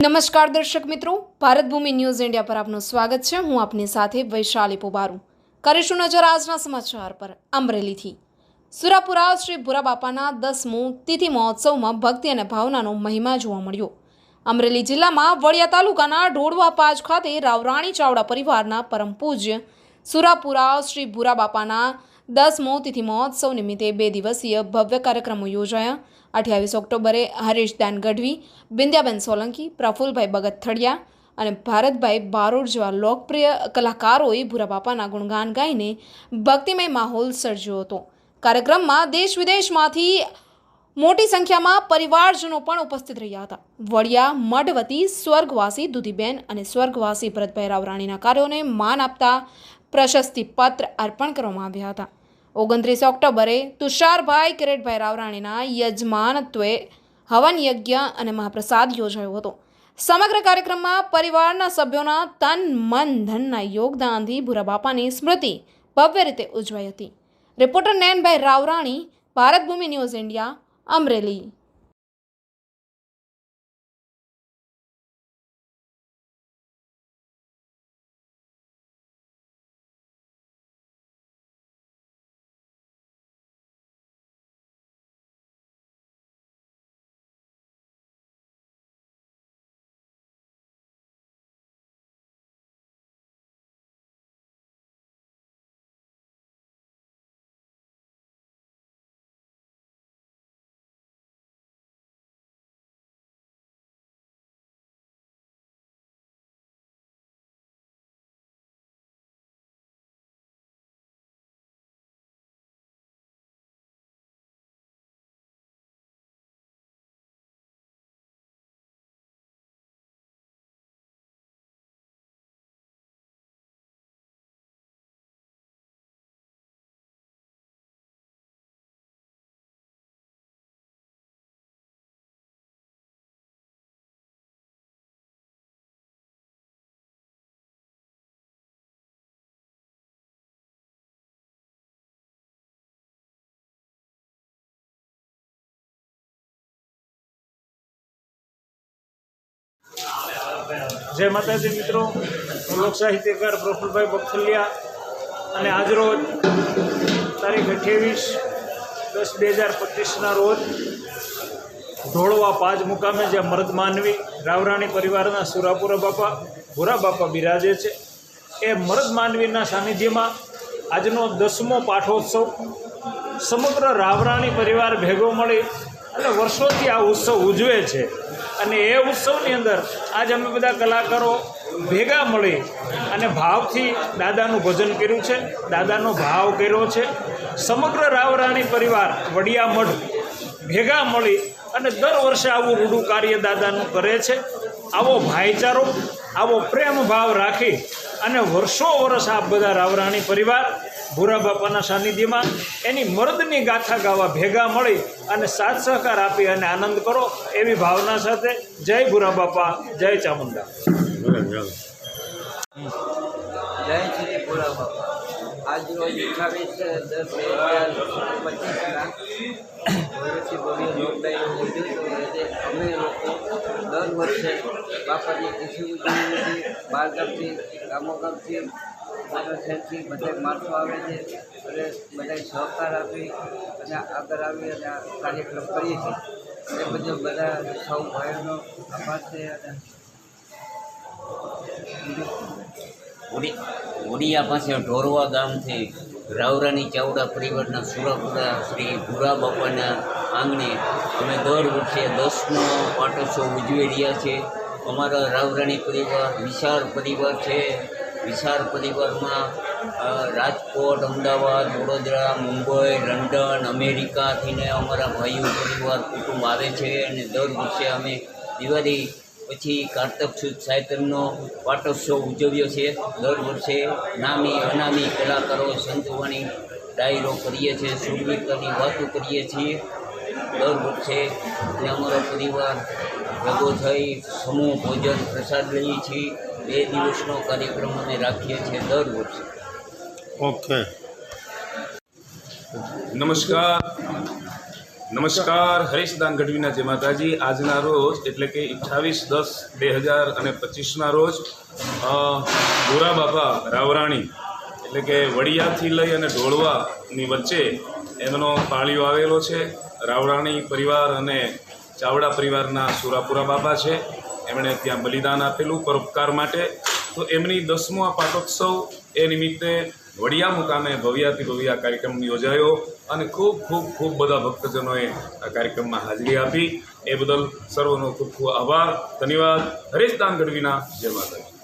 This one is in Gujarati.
નમસ્કાર દર્શક મિત્રો ભારત ભૂમિ ન્યૂઝ ઇન્ડિયા પર આપનું સ્વાગત છે. હું આપની સાથે વૈશાલી પોબારું. કરીશું નજર આજના સમાચાર પર અમરેલીથી. સુરાપુરા શ્રી ભુરા બાપાના દસમું તિથિ મહોત્સવમાં ભક્તિ અને ભાવનાનો મહિમા જોવા મળ્યો. અમરેલી જિલ્લામાં વડિયા તાલુકાના ઢોળવા પાજ ખાતે રાવરાણી ચાવડા પરિવારના પરમ પૂજ્ય સુરાપુરા શ્રી ભુરા બાપાના દસમો તિથિ મહોત્સવ નિમિત્તે બે દિવસીય ભવ્ય કાર્યક્રમો યોજાયા. અઠ્યાવીસ ઓક્ટોબરે હરીશદાન ગઢવી, બિંદ્યાબેન સોલંકી, પ્રફુલભાઈ ભગત થડિયા અને ભારતભાઈ બારોડ જેવા લોકપ્રિય કલાકારોએ ભૂરા બાપાના ગુણગાન ગાઈને ભક્તિમય માહોલ સર્જ્યો હતો. કાર્યક્રમમાં દેશ વિદેશમાંથી મોટી સંખ્યામાં પરિવારજનો પણ ઉપસ્થિત રહ્યા હતા. વડિયા, મઢવતી, સ્વર્ગવાસી દુધીબેન અને સ્વર્ગવાસી ભરતભાઈ રાવરાણીના કાર્યોને માન આપતા પ્રશસ્તિ પત્ર અર્પણ કરવામાં આવ્યા હતા. ઓગણત્રીસ ઓક્ટોબરે તુષારભાઈ કિરેટભાઈ રાવરાણીના યજમાનત્વે હવન યજ્ઞ અને મહાપ્રસાદ યોજાયો હતો. સમગ્ર કાર્યક્રમમાં પરિવારના સભ્યોના તન, મન, ધનના યોગદાનથી ભૂરા બાપાની સ્મૃતિ ભવ્ય રીતે ઉજવાઈ હતી. Reporter Nayanbhai Ravrani, Bharat Bhoomi news India, Amreli. જય માતાજી મિત્રો. હું લોક સાહિત્યકાર પ્રફુલભાઈ બખલિયા અને આજરોજ તારીખ અઠ્યાવીસ દસ બે હજાર પચીસના રોજ ઢોળવા પાજ મુકામે જ્યાં મરદ માનવી રાવરાણી પરિવારના સુરાપુરા બાપા, ભૂરા બાપા બિરાજે છે. એ મરદ માનવીના સાનિધ્યમાં આજનો દસમો પાઠોત્સવ સમગ્ર રાવરાણી પરિવાર ભેગો મળી અને વર્ષોથી આ ઉત્સવ ઉજવે છે. અને એ ઉત્સવની અંદર આજ અમે બધા કલાકારો ભેગા મળી અને ભાવથી દાદાનું ભજન કર્યું છે, દાદાનો ભાવ કર્યો છે. સમગ્ર રાવરાણી પરિવાર વડિયા મઢ ભેગા મળી અને દર વર્ષે આવું રૂડું કાર્ય દાદાનું કરે છે. આવો ભાઈચારો આવો પ્રેમ ભાવ રાખી અને વર્ષો વર્ષ આ બધા રાવરાણી પરિવાર, ભૂરા બાપાના સાનિધ્યમાં એની મર્દની ગાથા ગાવા ભેગા મળી અને સાથ સહકાર આપી અને આનંદ કરો એવી ભાવના સાથે જય ભૂરા બાપા, જય ચામુંડા. જય શ્રી ભોળા બાપા. આજ રોજ અઠાવીસ વર્ષથી ભવ્ય લોકડાઉન ઉજવતો રહે છે અમે લોકો દર બાપાજી કૃષિ ખુશી ઉજવીએ ગામોગામથી બાર ગામથી ગામો ગામથી મોટા શહેરથી બધા માણસો આવે છે અને બધાએ સહકાર આપી અને આગળ આવી અને આ કાર્યક્રમ કરીએ છીએ. એ બધું બધા સૌ ભાઈઓનો આભાર છે અને પાસે ઢોરવા ગામથી રાવરાની ચાવડા પરિવારના સુરાપુરા શ્રી ભૂરા બાપાના આંગણે અમે દર વર્ષે દસમો પાટોત્સવ ઉજવી રહ્યા છીએ અમારા રાવરાણી પરિવાર, વિશાળ પરિવાર છે. વિશાળ પરિવારમાં રાજકોટ, અમદાવાદ, વડોદરા, મુંબઈ, લંડન અમેરિકાથીને અમારા ભાઈઓ, પરિવાર, કુટુંબ આવે છે અને દર વર્ષે અમે દિવાળી પછી કારતક સુદ સાહિત્યનો પાટોત્સવ ઉજવ્યો છે. દર વર્ષે નામી, અનામી કલાકારો, સંતવાણી ડાયરો કરીએ છીએ, સુરવીરતાની વાતો કરીએ છીએ. દર વર્ષે અને અમારો પરિવાર ભેગો થઈ સમૂહ ભોજન પ્રસાદ લઈએ છીએ. બે દિવસનો કાર્યક્રમ અમે રાખીએ છીએ દર વર્ષે. ઓકે. નમસ્કાર. નમસ્કાર હરીશદાન ગઢવીના જય માતાજી. આજના રોજ, એટલે કે અઠ્ઠાવીસ દસ બે હજાર અને પચીસના રોજ ગોરા બાપા રાવરાણી, એટલે કે વડિયાથી લઈ અને ઢોળવાની વચ્ચે એમનો પાળીઓ આવેલો છે. રાવરાણી પરિવાર અને ચાવડા પરિવારના સુરાપુરા બાબા છે. એમણે ત્યાં બલિદાન આપેલું પરોપકાર માટે. તો એમની દસમો આ પાટોત્સવ એ નિમિત્તે વડિયા મુકામે ભવ્યાતિ ભવ્ય કાર્યક્રમ યોજાયો અને ખૂબ ખૂબ ખૂબ બધા ભક્તજનોએ આ કાર્યક્રમમાં હાજરી આપી. એ બદલ સર્વનો ખૂબ ખૂબ આભાર, ધન્યવાદ. હરેશદાન ગઢવીના જય માતાજી.